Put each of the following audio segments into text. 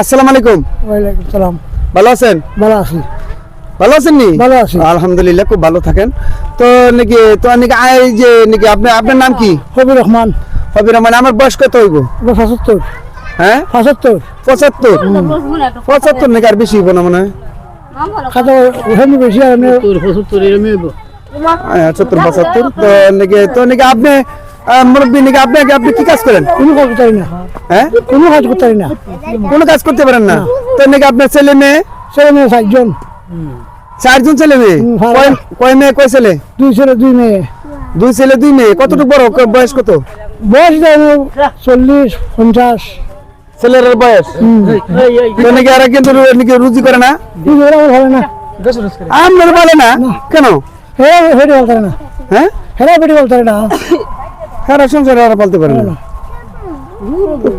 আসসালামু আলাইকুম। ওয়ালাইকুম সালাম। ভালো আছেন? ভালো আছি। ভালো আছেন নি? ভালো আছি। আলহামদুলিল্লাহ খুব ভালো থাকেন। তো নাকি তো নাকি আই যে নাকি আপনার আপনার নাম কি? হবির রহমান। হবির রহমান আমার বয়স কত হইব? পঁচাত্তর। হ্যাঁ? পঁচাত্তর। পঁচাত্তর? পঁচাত্তর নাকি আর বেশি হইব না মনে হয়? খাতো ওখানে বেশি আর আমি হ্যাঁ, সত্তর পঁচাত্তর। তো নাকি তো নাকি আপনি মুরব্বী নাকি আপনি আপনি কি কাজ করেন? কোনো কাজ করতে না। হ্যাঁ? কোনো কাজ করতে না। কোনো কাজ করতে পারেন না? তো নাকি আপনার ছেলে মেয়ে? ছেলে মেয়ে চারজন চারজন ছেলে মেয়ে? কয়- কয় মেয়ে কয় ছেলে? দুই ছেলে দুই মেয়ে। দুই ছেলে দুই মেয়ে। কতটুকু বড়? বয়স কত? বয়স চল্লিশ পঞ্চাশ। ছেলের বয়স? তো নাকি আর কিন্তু নাকি রুজি করে না? ওরা আমার ভালো না। কেন? হেরা হেঁটে বলতে না। হ্যাঁ? হেরা পেটে বলতে না। সারা সংসার আর পালতে পারে না।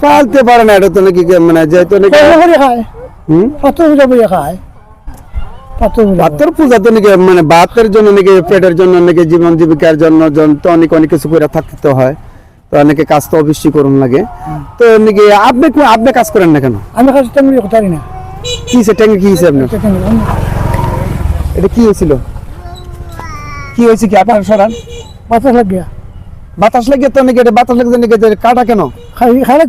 পালতে পারে না এটা তো নাকি মানে যেহেতু নাকি খায়। হুম? পাত্র পূজা করে খায়। পূজা পূজা তো নাকি মানে বাতের জন্য নাকি পেটের জন্য নাকি জীবন জীবিকার জন্য তো অনেক অনেক কিছু করে থাকতে হয়। তো অনেকে কাজ তো অবশ্যই করুন লাগে। তো নাকি আপনি আপনি কাজ করেন না কেন? আমি তেমনি না। কি আপনার? এটা কি হয়েছিল? কি হয়েছে কি? আপনার সরান। বাতাস লাগিয়া বাতাস লাগে তো নাকি এটা বাতাস লাগে নাকি কাটা কেন?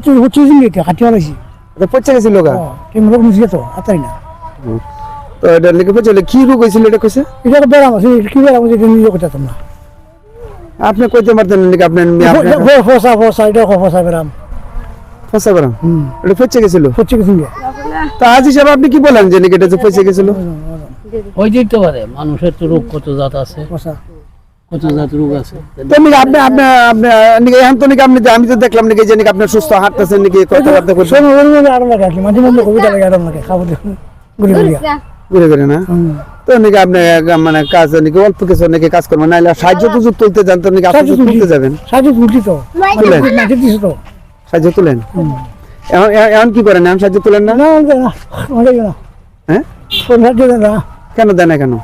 চুল হচ্ছে জিনিস খাটি হলাইছি এটা পচে গেছিল গা লোক মুছিয়ে তো আতাই না। তো এটা নাকি পচে কি রোগ হয়েছিল এটা কইছে? এটা ব্যায়াম আছে কি ব্যায়াম আছে এটা নিজে করতে না। আপনি কইতে পারতেন নাকি আপনার ফসা ফসা এটা ফসা ব্যায়াম ফসা হুম। এটা পচে গেছিল? হচ্ছে কিছু তো আজ হিসাবে আপনি কি বলেন যে নাকি এটা পচে গেছিল? ওই দিতে পারে মানুষের তো রোগ কত জাত আছে। ফসা। কত জাত রোগ আছে? তো আপনি আপনি আপনি এখন তো নাকি আপনি আমি তো দেখলাম নাকি যে নাকি আপনি সুস্থ হাঁটতেছেন নাকি কথাবার্তা করছেন শোনো ওর মধ্যে আরাম লাগে আর মাঝে মধ্যে কবিতা লাগে আরাম লাগে খাব দেখুন ঘুরে ঘুরিয়া ঘুরে ঘুরে না? তো নাকি আপনি মানে কাজ নাকি অল্প কিছু নাকি কাজ করবেন নাহলে সাহায্য তো তুলতে নাকি আপনি। যাবেন? সাহায্য তো। তো। তুলেন? এখন কি করেন? এখন সাহায্য তুলেন না? না হ্যাঁ? কোন দেন না কেন?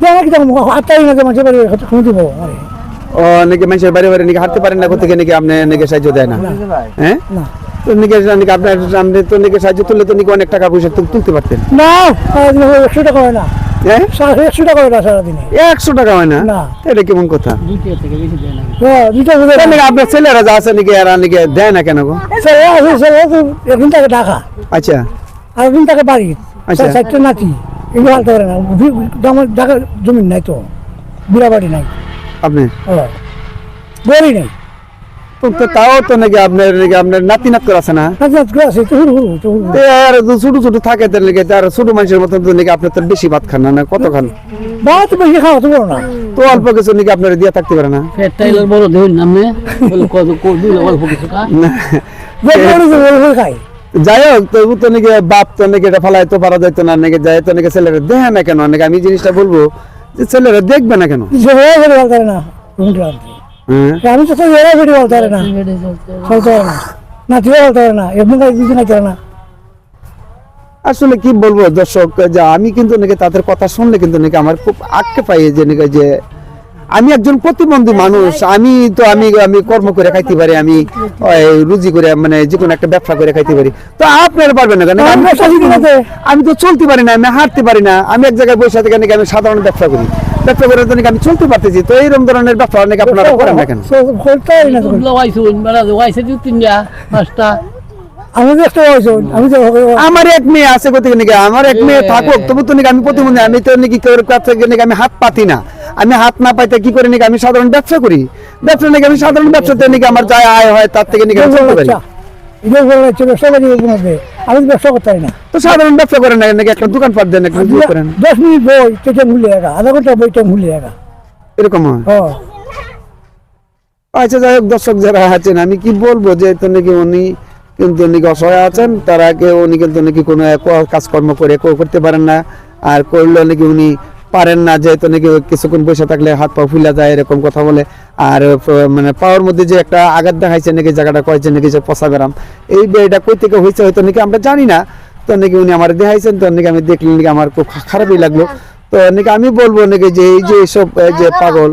দেয় না কেন দেখ কি তখন আত্মাই না মাঝে বাড়ি শুনে দিব আরে ও নাকি মানুষের বাড়ি বাড়ি নাকি হাঁটতে পারেন না কোথেকে নাকি আপনি নাকি সাহায্য দেয় না হ্যাঁ তো নাকি নাকি আপনার সামনে তো নাকি সাহায্য তুললে তো নাকি অনেক টাকা পয়সা তুলতে পারতেন না একশো টাকা হয় না হ্যাঁ একশো টাকা হয় না সারাদিনে একশো টাকা হয় না না। এটা কেমন কথা হ্যাঁ আপনার ছেলেরা যা আছে নাকি এরা নাকি দেয় না কেন গো একদিন তাকে ঢাকা আচ্ছা আর একদিন তাকে বাড়ি আচ্ছা। চারটে নাতি এগুলো হালতে পারে না। আমার ঢাকা জমি নাই তো। বিড়া বাড়ি নাই। আপনি? ও নাই। তো তো তাও তো নাকি আপনার নাকি আপনার নাতি নাত আছে না? নাতি আছে তো আর ছোট ছোট থাকে তার নাকি তার ছোট মানুষের মতন তো নাকি আপনার তো বেশি ভাত খান না না কত খান? বাবা তো বেশি খাওয়া তো না। তো অল্প কিছু নাকি আপনার দিয়ে থাকতে পারে না? টাইলার বড় ধরুন অল্প কিছু কা যাই হোক তবু তো নাকি বাপ তো নাকি এটা ফেলাই তো পারা যাইতো না নাকি যাই তো নাকি ছেলেরা দেখে না কেন? নাকি আমি জিনিসটা বলব যে ছেলেরা দেখবে না কেন? যে হয়ে না আমি তো তো এরা ফেটে বলতে পারে না। চলতে পারে না। নাতিও বলতে পারে না। এমনি কাজ দিতে নাইতে পারে না? আসলে কি বলব দর্শক যে আমি কিন্তু নাকি তাদের কথা শুনলে কিন্তু নাকি আমার খুব আটকে পাই যে নাকি যে আমি একজন প্রতিবন্ধী মানুষ আমি তো আমি আমি কর্ম করে খাইতে পারি আমি রুজি করে মানে যে কোনো একটা ব্যবসা করে খাইতে পারি। তো আপনারা পারবেন না কেন? আমি তো। চলতে পারি না। আমি হাঁটতে পারি না। আমি এক জায়গায় বসে থেকে নাকি আমি সাধারণ ব্যবসা করি। ব্যবসা করে নাকি আমি চলতে পারতেছি। তো এইরকম ধরনের ব্যবসা নাকি আপনারা করেন না কেন? পাঁচটা। আমার এক মেয়ে আছে কোথেকে নাকি? আমার এক মেয়ে থাকুক তবু তো নাকি আমি প্রতিবন্ধী আমি তো নাকি আমি হাত পাতি না। আমি হাত না পাইতে কি করে নাকি? আমি সাধারণ ব্যবসা করি। ব্যবসা নাকি আমি সাধারণ ব্যবসাতে নাকি? আমার যা আয় হয় তার থেকে নাকি ব্যবসা করি আমি ব্যবসা করতে পারি না। তো সাধারণ ব্যবসা করেন না নাকি একটা দোকান পাট দেন একটা করেন? দশ মিনিট বই সেটা মূল্য একা। আধা ঘণ্টা বইটা মূল্য একা। এরকম হয়? আচ্ছা যাই হোক দর্শক যারা আছেন আমি কি বলব যে তো নাকি উনি কিন্তু নাকি অসহায় আছেন তারা কেউ উনি কিন্তু নাকি কোনো এক কাজকর্ম করে কেউ করতে পারেন না। আর করলেও নাকি উনি পারেন না, যেহেতু নাকি কিছুক্ষণ বসে থাকলে হাত পা ফুলে যায়, এরকম কথা বলে। আর মানে পাওয়ার মধ্যে যে একটা আঘাত দেখাইছে নাকি, জায়গাটা কয়েছে নাকি যে পচা বেরাম এই এটা কই থেকে হয়েছে হয়তো নাকি আমরা জানি না। তো নাকি উনি আমার দেখাইছেন, তো নাকি আমি দেখলে নাকি আমার খুব খারাপই লাগল। তো নাকি আমি বলব নাকি যে এই যে এইসব যে পাগল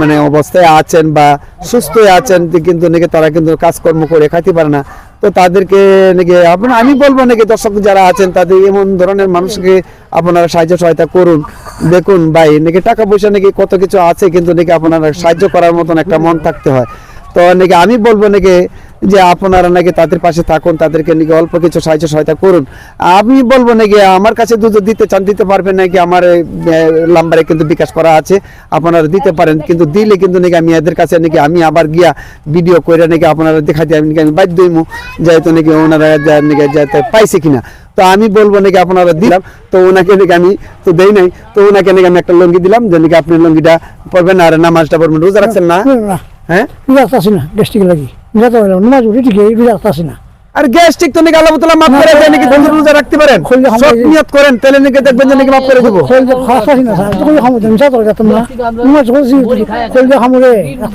মানে অবস্থায় আছেন বা সুস্থ আছেন, কিন্তু নাকি তারা কিন্তু কাজকর্ম করে খাইতে পারে না। তো তাদেরকে নাকি আপনার, আমি বলব নাকি দর্শক যারা আছেন, তাদের এমন ধরনের মানুষকে আপনারা সাহায্য সহায়তা করুন। দেখুন ভাই, নাকি টাকা পয়সা নাকি কত কিছু আছে, কিন্তু নাকি আপনারা সাহায্য করার মতন একটা মন থাকতে হয়। তো নাকি আমি বলব নাকি যে আপনারা নাকি তাদের পাশে থাকুন তাদেরকে নাকি অল্প কিছু সাহায্য সহায়তা করুন। আমি বলব নাকি আমার কাছে দুধ দিতে চান দিতে পারবেন নাকি আমার নাম্বারে কিন্তু বিকাশ করা আছে আপনারা দিতে পারেন কিন্তু দিলে কিন্তু নাকি আমি এদের কাছে নাকি আমি আবার গিয়া ভিডিও করে নাকি আপনারা দেখাতে আমি নাকি আমি বাধ্য হইমু যেহেতু নাকি ওনারা নাকি যাতে পাইছে কিনা। তো আমি বলব নাকি আপনারা দিলাম তো ওনাকে নাকি আমি তো দেই নাই তো ওনাকে নাকি আমি একটা লঙ্গি দিলাম যে নাকি আপনি লঙ্গিটা পড়বেন আর নামাজটা পড়বেন রোজা রাখছেন না? হ্যাঁ? রোজা আসতে না গ্যাস্ট্রিক লাগি। রোজা তো নামাজ উঠে ঠিক রোজা আসতে না। আর গ্যাস্ট্রিক তো নাকি আল্লাহ তাআলা মাফ করে দেয় নাকি তুমি রোজা রাখতে পারেন? সব নিয়ত করেন তাহলে নাকি দেখবেন যে নাকি মাফ করে দেবো। খোল দিয়ে খাওয়া না স্যার কোনো খামো না। খামো রে না।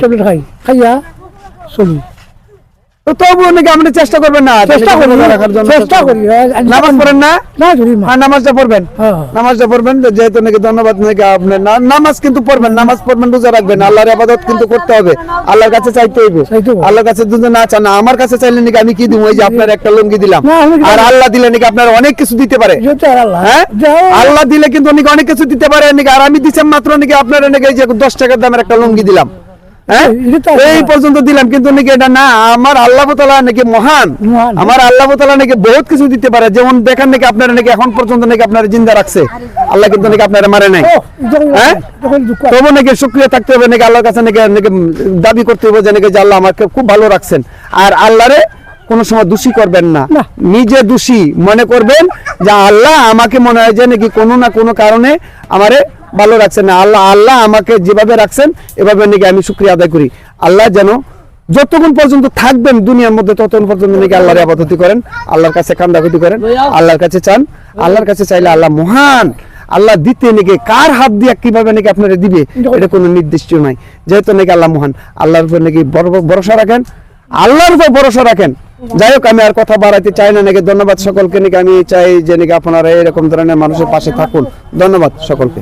ট্যাবলেট খাই। খাইয়া চলি। তবুও নাকি আপনি চেষ্টা করবেন না চেষ্টা করি রাখার জন্য চেষ্টা করি। নামাজ পড়েন না? না হ্যাঁ নামাজটা পড়বেন। নামাজটা পড়বেন যেহেতু নাকি ধন্যবাদ নাকি আপনার নামাজ কিন্তু পড়বেন নামাজ পড়বেন রোজা রাখবেন। আল্লাহর আবাদত কিন্তু করতে হবে। আল্লাহর কাছে চাইতে হইবে। আল্লাহর কাছে যদি না চান আমার কাছে চাইলে নাকি আমি কি দিব? ওই যে আপনার একটা লুঙ্গি দিলাম। আর আল্লাহ দিলে নাকি আপনার অনেক কিছু দিতে পারে। আল্লাহ। হ্যাঁ? আল্লাহ দিলে কিন্তু অনেক অনেক কিছু দিতে পারে নাকি? আর আমি দিচ্ছি মাত্র নাকি আপনার নাকি এই যে দশ টাকার দামের একটা লুঙ্গি দিলাম। এই পর্যন্ত দিলাম কিন্তু নাকি এটা না আমার আল্লাহ তালা নাকি মহান। আমার আল্লাহ তালা নাকি বহুত কিছু দিতে পারে যেমন দেখেন নাকি আপনারা নাকি এখন পর্যন্ত নাকি আপনারা জিন্দা রাখছে। আল্লাহ কিন্তু নাকি আপনারা মারে নাই। হ্যাঁ? তবু নাকি শুক্রিয়া থাকতে হবে নাকি আল্লাহর কাছে নাকি নাকি দাবি করতে হবে যে নাকি যে আল্লাহ আমাকে খুব ভালো রাখছেন। আর আল্লাহরে কোনো সময় দোষী করবেন না। নিজে দোষী মনে করবেন যে আল্লাহ আমাকে মনে হয় যে নাকি কোনো না কোনো কারণে আমারে ভালো রাখছেন না। আল্লাহ আল্লাহ আমাকে যেভাবে রাখছেন এভাবে নাকি আমি শুক্রিয়া আদায় করি। আল্লাহ যেন যতক্ষণ পর্যন্ত থাকবেন দুনিয়ার মধ্যে ততক্ষণ পর্যন্ত নাকি আল্লাহর আবাদতি করেন আল্লাহর কাছে কান্দাকুতি করেন আল্লাহর কাছে চান আল্লাহর কাছে চাইলে আল্লাহ মহান আল্লাহ দিতে নাকি কার হাত দিয়ে কীভাবে নাকি আপনারা দিবে এটা কোনো নির্দিষ্ট নাই। যেহেতু নাকি আল্লাহ মহান আল্লাহর উপর নাকি ভরসা রাখেন আল্লাহর উপর ভরসা রাখেন। যাই হোক, আমি আর কথা বাড়াইতে চাই না নাকি। ধন্যবাদ সকলকে নাকি। আমি চাই যে নাকি আপনারা এরকম ধরনের মানুষের পাশে থাকুন। ধন্যবাদ সকলকে।